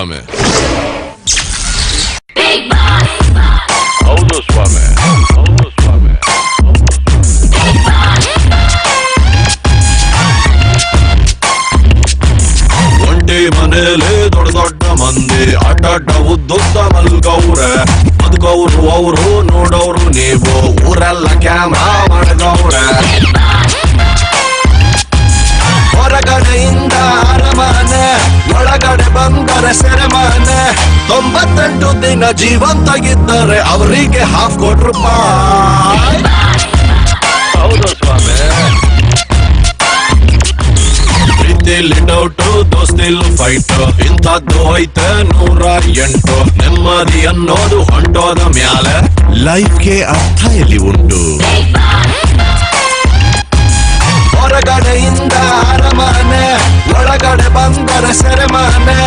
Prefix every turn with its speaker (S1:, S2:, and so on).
S1: ಸ್ವಾಮಿ
S2: ಹೌದು ಸ್ವಾಮಿ ಹೌದು ಸ್ವಾಮಿ
S1: ಒಂಟಿ ಮನೇಲಿ ದೊಡ್ಡ ದೊಡ್ಡ ಮಂದಿ ಅಡ್ಡ ಉದ್ದುದ್ದ ಮಲ್ಗವ್ರೆ. ಬದುಕವ್ರು ಅವ್ರು ನೋಡೋರು ನೀವು. ಊರೆಲ್ಲ ಕ್ಯಾಮ್ರಾ ಮಾಡ್ಗವ್ರೆ. ತೊಂಬತ್ತೆಂಟು ದಿನ ಜೀವಂತಾಗಿದ್ದರೆ ಅವರಿಗೆ ಹಾಫ್ ಕೋಟಿ ರೂಪಾಯಿ.
S2: ಹೌದು ಸ್ವಾಮಿ
S1: ಪ್ರೀತಿಲಿ ಡೌಟು ದೋಸ್ತಿಲ್ ಫೈಟ್ ಇಂಥದ್ದು ಐತೆ ನೂರ ಎಂಟು. ನೆಮ್ಮದಿ ಅನ್ನೋದು ಹೊಂಟೋದ ಮ್ಯಾಲೆ. ಲೈಫ್ಗೆ ಅರ್ಥ ಎಲ್ಲಿ ಉಂಟು. ಹೊರಗಡೆಯಿಂದ ಅರಮನೆ ಒಳಗಡೆ ಬಂದರೆ ಸೆರೆಮನೆ.